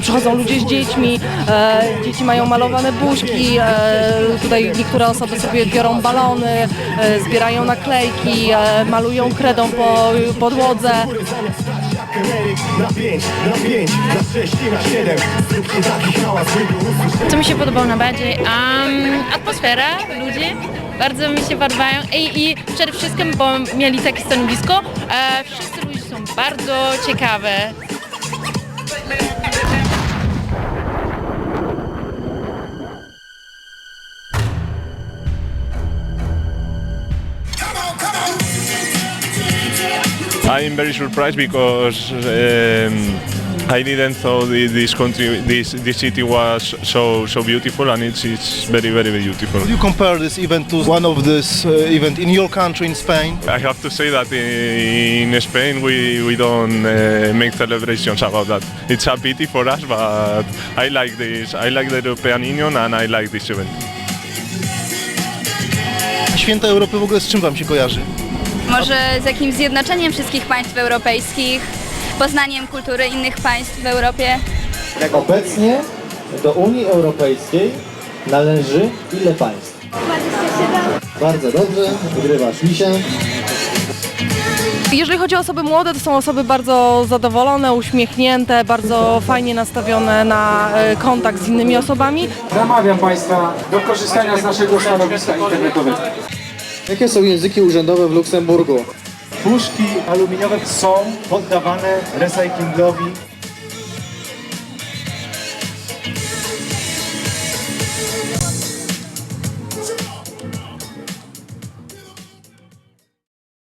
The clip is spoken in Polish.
Przychodzą ludzie z dziećmi, e, dzieci mają malowane buźki, e, tutaj niektóre osoby sobie biorą balony, e, zbierają naklejki, e, malują kredą po podłodze. Co mi się podobało najbardziej? Um, atmosfera, ludzie. Bardzo mi się podobają I, i przede wszystkim, bo mieli takie stanowisko, e, wszyscy ludzie są bardzo ciekawe. I'm very surprised because um, I didn't thought thi- this country, this this city was so so beautiful, and it's it's very very beautiful. Would you compare this event to one of this uh, event in your country in Spain? I have to say that in Spain we we don't uh, make celebrations about that. It's a pity for us, but I like this. I like the European Union, and I like this event. Święta Europy w ogóle z czym wam się kojarzy? Może z jakimś zjednoczeniem wszystkich państw europejskich, poznaniem kultury innych państw w Europie. Obecnie do Unii Europejskiej należy ile państw? 27. Bardzo dobrze, wygrywasz misia. Jeżeli chodzi o osoby młode, to są osoby bardzo zadowolone, uśmiechnięte, bardzo fajnie nastawione na e, kontakt z innymi osobami. Namawiam Państwa do korzystania z naszego stanowiska internetowego. Jakie są języki urzędowe w Luksemburgu? Puszki aluminiowe są poddawane recyklingowi.